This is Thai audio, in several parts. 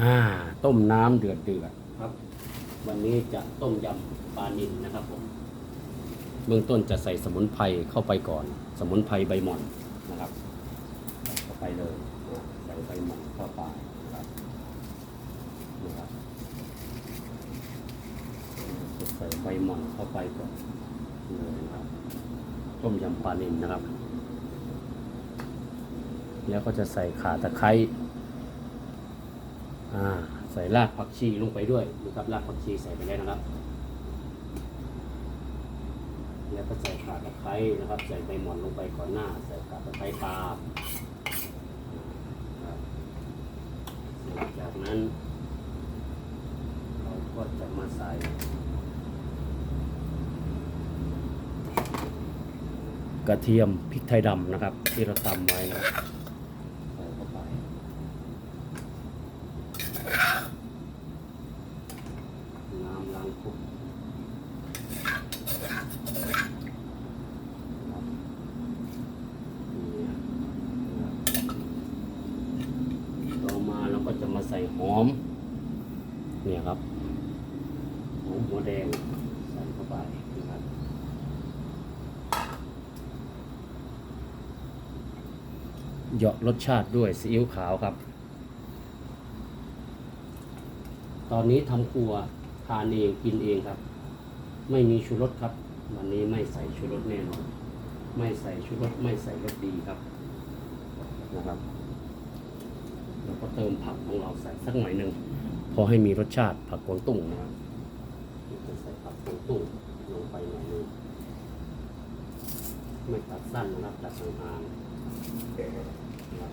อ่า ต้มน้ำเดือดเดือดครับ วันนี้จะต้มยำปลานิลนะครับผม เบื้องต้นจะใส่สมุนไพรเข้าไปก่อน สมุนไพรใบหม่อนนะครับใส่เข้าไปเลยนะใส่ใบหม่อนเข้าไปนะครับนะครับจะใส่ใบหม่อนเข้าไปก่อนเลยนะครับต้มยำปลานิลนะครับ แล้วก็จะใส่ข่าตะไคร้ อ่าใส่รากผักชีลงไปด้วยนะครับรากผักชีใส่ไปแล้วนะครับ แล้วก็ใส่ขาตะไคร้นะครับ ใส่ใบหม่อนลงไปก่อนหน้า ใส่ขาตะไคร้ตาหลังจากนั้น เราก็จะมาใส่กระเทียมพริกไทยดำนะครับ ที่เราตำไว้นะครับใส่เข้าไป น้ำล้างคุกนะครับเนี่ยนะครับ ต่อมาเราก็จะมาใส่หอม เนี่ยครับหอมหัวแดงใส่เข้าไปนะครับเหยาะรสชาติด้วยซีอิ๊วขาวครับ ตอนนี้ทำครัว ทานเองกินเองครับ ไม่มีชูรสครับ วันนี้ไม่ใส่ชูรสแน่นอนไม่ใส่ชูรสไม่ใส่รสดีครับนะครับแล้วก็เติมผักของเราใส่สักหน่อยหนึ่งพอให้มีรสชาติผักกวางตุ้งนะครับจะใส่ผักกวางตุ้งลงไปหน่อยหนึงไม่ตัดสั้นนะครับตัดห่างๆนะครับ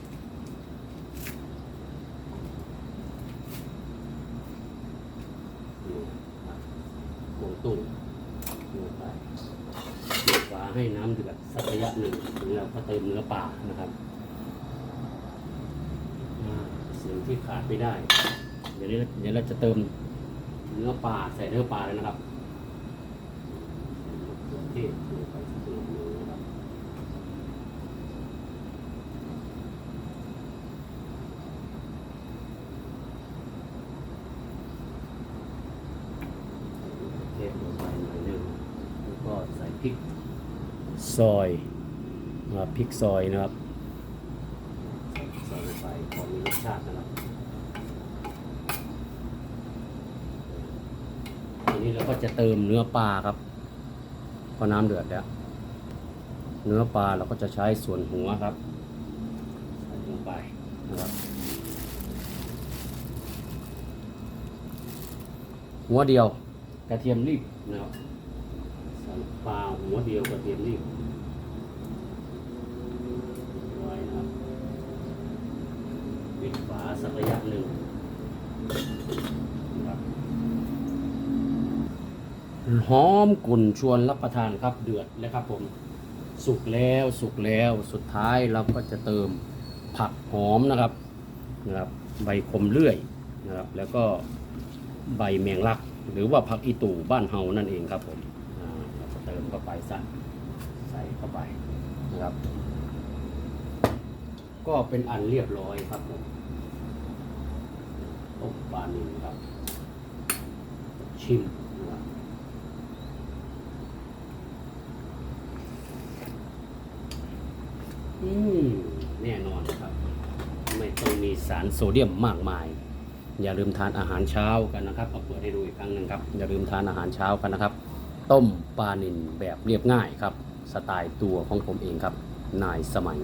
กวง ตุ้ลงไปฝาให้น้ำเดือดสักระยะหนึ่งถึงเราก็เติมเนื้อปลานะครับสิ่งที่ขาดไม่ได้ เดี๋ยวนี้เดี๋ยวเราจะเติมเนื้อปลาใส่เนื้อปลาเลยนะครับใส่มะเขือเทศลงไปสักหน่อยหนึงนะครับใส่มะเขือเทศลงไปหน่อยหนึงแล้วก็ใส่พ ริกซอยนะครับพริกซอยนะครับใส่ซอยลงไปพอมีรสชาตินะครับทีนี้เราก็จะเติมเนื้อปลาครับพอน้ำเดือดแล้ว เนื้อปลาเราก็จะใช้ส่วนหัวครับใส่ลงไปนะครับ หัวเดียวกระเทียมรีบนะครับ ปลาหัวเดียวกระเทียมรีบไว้นะครับปิดฝาสักระยะหนึ่งครับหอมกลุ่นชวนรับประทานครับเดือดแล้วครับผมสุกแล้วสุกแล้วสุดท้ายเราก็จะเติมผักหอมนะครับนะครับ ใบคมเลื่อยนะครับ แล้วก็ใบแมงลัก หรือว่าผักอีตู่บ้านเฮานั่นเองครับผม มเข้าไปใส่ใส่เข้าไปนะครับ ก็เป็นอันเรียบร้อยครับผมต้มปลานิลครับ ชิมนะครับอืมแน่นอนครับ ไม่ต้องมีสารโซเดียมมากมาย อย่าลืมทานอาหารเช้ากันนะครับเอาเปิดให้ดูอีกครั้งหนึ่งครับ อย่าลืมทานอาหารเช้ากันนะครับ ต้มปลานิลแบบเรียบง่ายครับ สไตล์ตัวของผมเองครับ นายสมัย